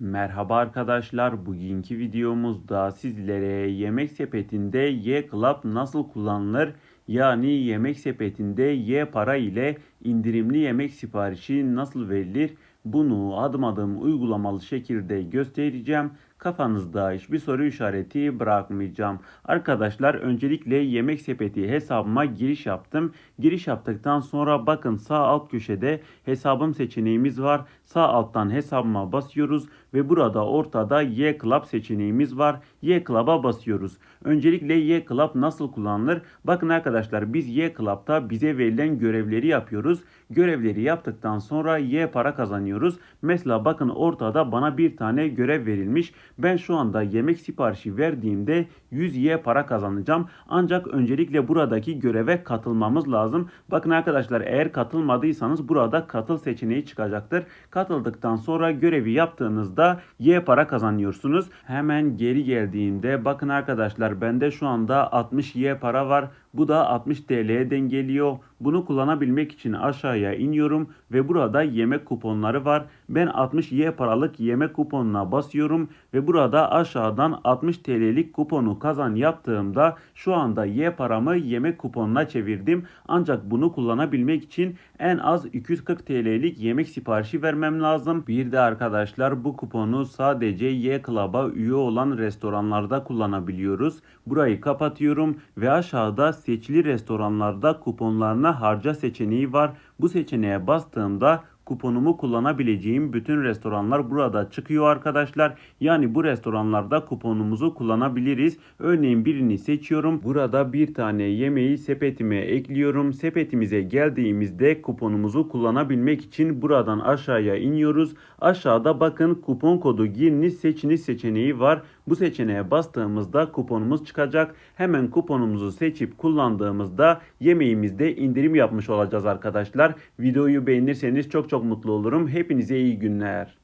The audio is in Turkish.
Merhaba arkadaşlar. Bugünkü videomuzda sizlere yemek sepetinde Y Club nasıl kullanılır? Yani yemek sepetinde Y para ile indirimli yemek siparişi nasıl verilir? Bunu adım adım uygulamalı şekilde göstereceğim. Kafanızda hiçbir soru işareti bırakmayacağım. Arkadaşlar öncelikle yemek sepeti hesabıma giriş yaptım. Giriş yaptıktan sonra bakın sağ alt köşede hesabım seçeneğimiz var. Sağ alttan hesabıma basıyoruz ve burada ortada Y Club seçeneğimiz var. Y Club'a basıyoruz. Öncelikle Y Club nasıl kullanılır? Bakın arkadaşlar biz Y Club'ta bize verilen görevleri yapıyoruz. Görevleri yaptıktan sonra Y para kazanıyoruz. Mesela bakın ortada bana bir tane görev verilmiş. Ben şu anda yemek siparişi verdiğimde 100 Y para kazanacağım. Ancak öncelikle buradaki göreve katılmamız lazım. Bakın arkadaşlar eğer katılmadıysanız burada katıl seçeneği çıkacaktır. Katıldıktan sonra görevi yaptığınızda Y para kazanıyorsunuz. Hemen geri geldiğimde bakın arkadaşlar bende şu anda 60 Y para var. Bu da 60 TL'ye dengeliyor. Bunu kullanabilmek için aşağıya iniyorum ve burada yemek kuponları var. Ben 60 Y paralık yemek kuponuna basıyorum ve burada aşağıdan 60 TL'lik kuponu kazan yaptığımda şu anda Y paramı yemek kuponuna çevirdim. Ancak bunu kullanabilmek için en az 240 TL'lik yemek siparişi vermem lazım. Bir de arkadaşlar bu kuponu sadece Y Club'a üye olan restoranlarda kullanabiliyoruz. Burayı kapatıyorum ve aşağıda seçili restoranlarda kuponlarına harca seçeneği var. Bu seçeneğe bastığımda kuponumu kullanabileceğim bütün restoranlar burada çıkıyor arkadaşlar. Yani bu restoranlarda kuponumuzu kullanabiliriz. Örneğin birini seçiyorum. Burada bir tane yemeği sepetime ekliyorum. Sepetimize geldiğimizde kuponumuzu kullanabilmek için buradan aşağıya iniyoruz. Aşağıda bakın kupon kodu giriniz seçiniz seçeneği var. Bu seçeneğe bastığımızda kuponumuz çıkacak. Hemen kuponumuzu seçip kullandığımızda yemeğimizde indirim yapmış olacağız arkadaşlar. Videoyu beğenirseniz çok çok mutlu olurum. Hepinize iyi günler.